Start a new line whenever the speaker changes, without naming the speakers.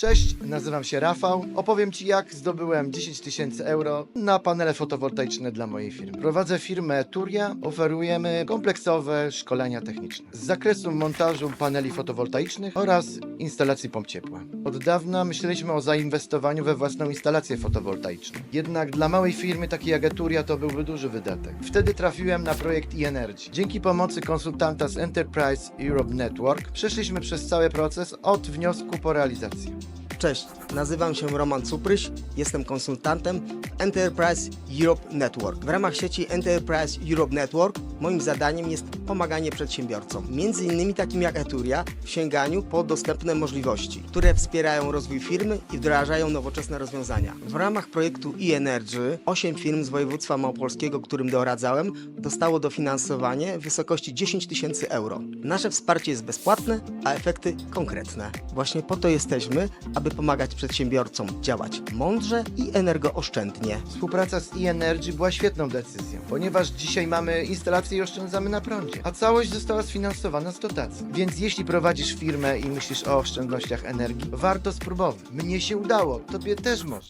Cześć, nazywam się Rafał. Opowiem Ci, jak zdobyłem 10 tysięcy euro na panele fotowoltaiczne dla mojej firmy. Prowadzę firmę Turia, oferujemy kompleksowe szkolenia techniczne z zakresu montażu paneli fotowoltaicznych oraz instalacji pomp ciepła. Od dawna myśleliśmy o zainwestowaniu we własną instalację fotowoltaiczną. Jednak dla małej firmy takiej jak Turia to byłby duży wydatek. Wtedy trafiłem na projekt e-Energy. Dzięki pomocy konsultanta z Enterprise Europe Network przeszliśmy przez cały proces od wniosku po realizację.
Cześć, nazywam się Roman Cupryś, jestem konsultantem Enterprise Europe Network. W ramach sieci Enterprise Europe Network moim zadaniem jest pomaganie przedsiębiorcom, między innymi takim jak Eturia, w sięganiu po dostępne możliwości, które wspierają rozwój firmy i wdrażają nowoczesne rozwiązania. W ramach projektu e-Energy 8 firm z województwa małopolskiego, którym doradzałem, dostało dofinansowanie w wysokości 10 tysięcy euro. Nasze wsparcie jest bezpłatne, a efekty konkretne. Właśnie po to jesteśmy, aby pomagać przedsiębiorcom działać mądrze i energooszczędnie.
Współpraca z e-Energy była świetną decyzją, ponieważ dzisiaj mamy instalację i oszczędzamy na prądzie, a całość została sfinansowana z dotacji. Więc jeśli prowadzisz firmę i myślisz o oszczędnościach energii, warto spróbować. Mnie się udało, tobie też może.